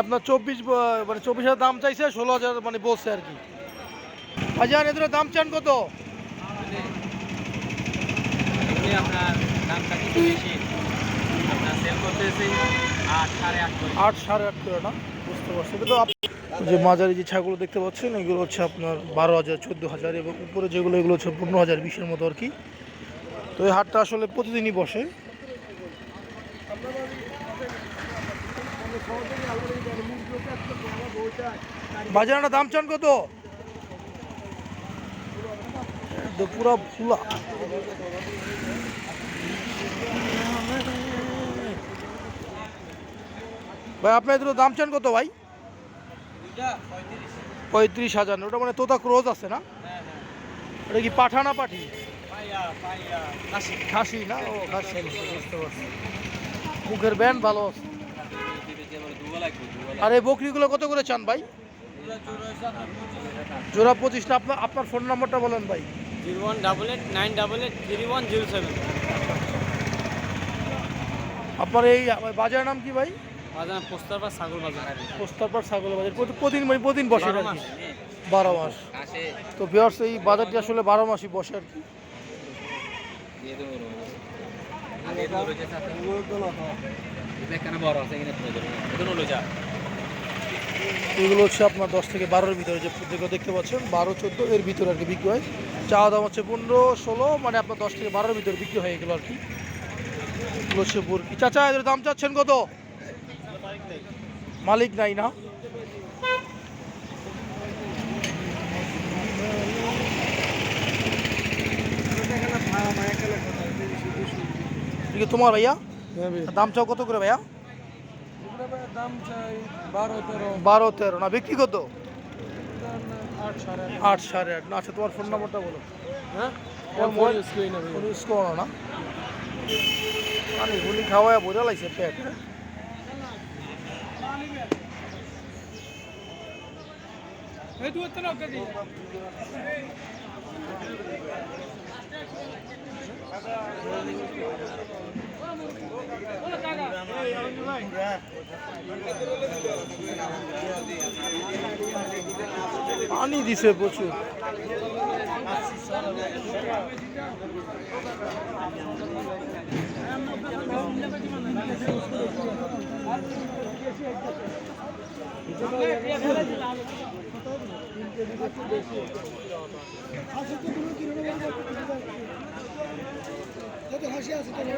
আপনার চব্বিশ মানে চব্বিশ হাজার দাম চাইছে, ষোলো হাজার মানে বলছে আর কি। বাজার এদের দাম চান কত? আট সাড়ে আট করে না? বুঝতে পারছি। কিন্তু যে মাঝারি যে ছাগল দেখতে পাচ্ছেন, এগুলো হচ্ছে আপনার বারো হাজার, চোদ্দ হাজার এবং উপরে যেগুলো, এগুলো হচ্ছে পনেরো হাজার, বিশের মতো আর কি। তো এই হাটটা আসলে প্রতিদিনই বসে। বাজারটা দাম চান কত? পুরো ফুলা। ভাই আপনার এগুলো দাম চান কত ভাই? পঁয়ত্রিশ। হাজার। ওটা মানে তোতা ক্রোজ আছে না? ওটা কি পাঠা না পাঠি? খাসি। না? ও খাসি। মুখের ব্যান্ড ভালো আছে। আর এই বকরিগুলো কত করে চান ভাই? জোড়া পঁচিশ না আপনার আপনার ফোন নাম্বারটা বলেন ভাই। Zero one double eight nine double eight three one zero seven. আপনার এই বাজারের নাম কি ভাই? বাজার ছাগল বাজার। পোস্তারপাড় ছাগল বাজার। প্রতি- প্রতিদিন মানে প্রতিদিন বসে বারো আর কি। মাস। বারো মাস। তো এই বাজারটি আসলে বারো মাসই বসে আর কি। এগুলো হচ্ছে আপনার দশ থেকে বারোর ভিতরে যে যেগুলো দেখতে পাচ্ছেন, বারো, চোদ্দ, এর ভিতরে আর কি বিক্রি হয়। চাওয়া দাম হচ্ছে পনেরো, ষোলো মানে আপনার দশ থেকে বারোর ভিতরে বিক্রি হয় এগুলো আর কি। এগুলো হচ্ছে বুরকি চাচা, এদের দাম চাচ্ছেন কত? মালিক নাই না? তোমার ভাইয়া? দাম চাও কত করে ভাইয়া? বারো তেরো। না বিক্রি কত? আট সাড়ে আট। না আচ্ছা তোমার ফোন নাম্বারটা বলো। হ্যাঁ? ইউজ করো না? পানি গুলি খাওয়ায় বোঝা লাগছে পেট। পানি দিছে প্রচুর। হাসি আছে